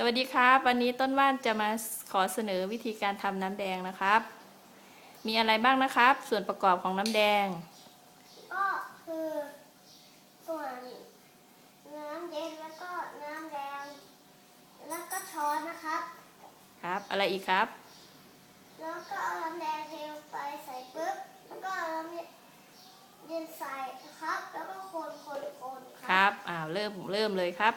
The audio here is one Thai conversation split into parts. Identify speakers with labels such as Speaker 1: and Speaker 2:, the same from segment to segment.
Speaker 1: สวัสดีครับ วันนี้ต้นว่านจะมาขอเสนอวิธีการทำน้ำแดงนะครับ มีอะไรบ้างนะครับ ส่วนประกอบของน้ำแดง
Speaker 2: ก็คือส่วนน้ำเย็นแล้วก็น้ำแดง แล้วก็ช้อนนะครับ
Speaker 1: ครับ อะไรอีกครับ
Speaker 2: แล้วก็เอาน้ำแดงเทลงไปใส่ปุ๊บ แล้วก็เอาน้ำเย็นใส่นะครับ แล้วก็คนคนคน
Speaker 1: ครับ อ้าว เริ่มเริ่มเลยครับ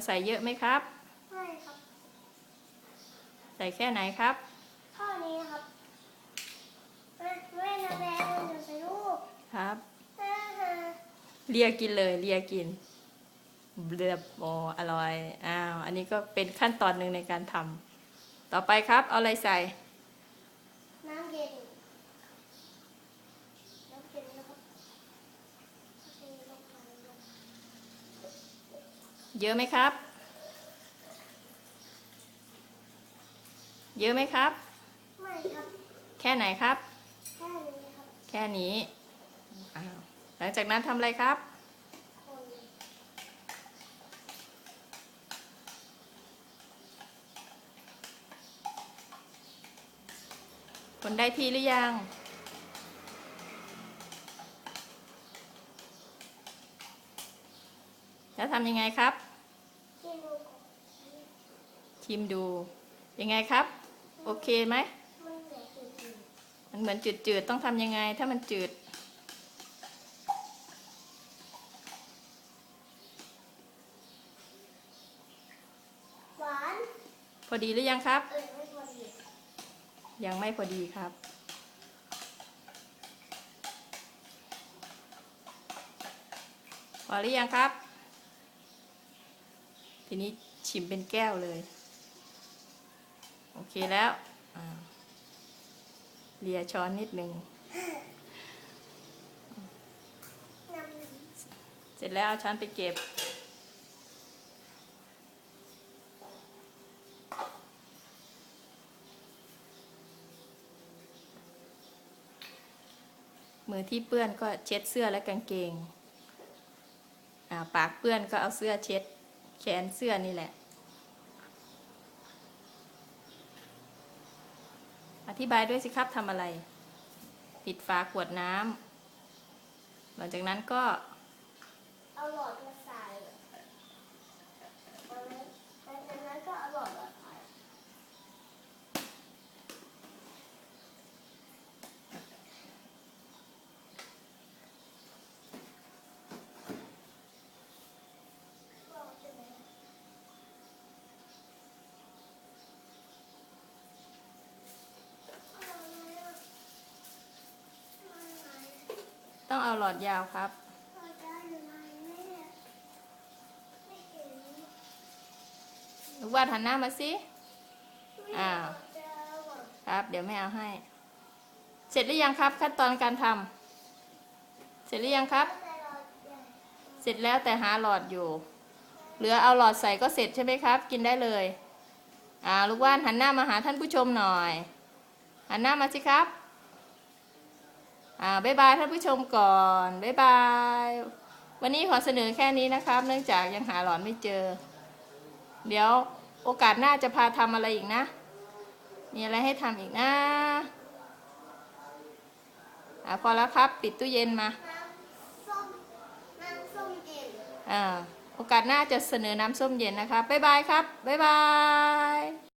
Speaker 1: เอาใส่เยอะไหมครับ
Speaker 2: ใช่ครับ
Speaker 1: ใส่แค่ไหนครับ
Speaker 2: เท่านี้ครับไม่ไม่น้ำแดงมันอยู่ใส่ลูก
Speaker 1: ครับ
Speaker 2: อ่าฮะ
Speaker 1: เลียกินเลยเลียกินเรียบโออร่อย อ้าว อันนี้ก็เป็นขั้นตอนหนึ่งในการทำต่อไปครับ เอาอะไรใส่
Speaker 2: น้ำเย็น น้ำเย็นนะครับเทลงไปลง
Speaker 1: เยอะไหมครับ เยอะไหมครับ
Speaker 2: ไม่ครับ
Speaker 1: แค่ไหนครับ
Speaker 2: แค่นี้ครับ
Speaker 1: แค่นี้อ้าวหลังจากนั้นทำอะไรครับ
Speaker 2: คน
Speaker 1: คนได้ที่หรือยังแล้วทำยังไงครับ
Speaker 2: ที่ลูกของ
Speaker 1: ชิมดู ยังไงครับ โอเคไหม
Speaker 2: มันเหลือจริง
Speaker 1: มันเหมือนจืดๆ ต้องทำยังไง ถ้ามันจืด
Speaker 2: ๆหวาน
Speaker 1: พอดีหรือยังครับ
Speaker 2: เออไม่พอดี
Speaker 1: ยังไม่พอดีครับพอหรือยังครับ ทีนี้ชิมเป็นแก้วเลยโอเคแล้วเลียช้อนนิดห
Speaker 2: นึ่ง
Speaker 1: เสร็จแล้วเอาช้อนไปเก็บ มือที่เปื้อนก็เช็ดเสื้อและกางเกงอ่าปากเปื้อนก็เอาเสื้อเช็ด แขนเสื้อนี่แหละ ธิบายด้วยสิครับทำอะไร ปิดฝาขวดน้ำหลังจากนั้นก็
Speaker 2: เอาหลอดมาใส่เอาไว้หลังจากนั้นก็เอาหลอดมาใส่ หลอดใช่ไหมเอาไว้อะเอาไว้
Speaker 1: ต้องเอาหลอดยาวครับ
Speaker 2: หน
Speaker 1: ลูกวาดหันหน้ามาสิ อ้าว ครับ เดี๋ยวแม่เอาให้ เสร็จหรือยังครับ ขั้นตอนการทำเสร็จหรือยังครับ
Speaker 2: เราใหญ่
Speaker 1: เสร็จแล้วแต่หาหลอดอยู่ เหลือเอาหลอดใส่ก็เสร็จใช่ไหมครับ กินได้เลย อ่า ลูกว่านหันหน้ามาหาท่านผู้ชมหน่อย หันหน้ามาสิครับ อ่าบ๊ายบายท่านผู้ชมก่อนบ๊ายบาย วันนี้ขอเสนอแค่นี้นะครับ เนื่องจากยังหาหลอดไม่เจอ เดี๋ยวโอกาสหน้าจะพาทำอะไรอีกนะ มีอะไรให้ทำอีกนะอ่าพอแล้วครับ ปิดตู้เย็นมา
Speaker 2: น้ำส้มน้ำส้มเย็น
Speaker 1: อ่าโอกาสหน้าจะเสนอน้ำส้มเย็นนะคะบ๊ายบายครับบ๊ายบาย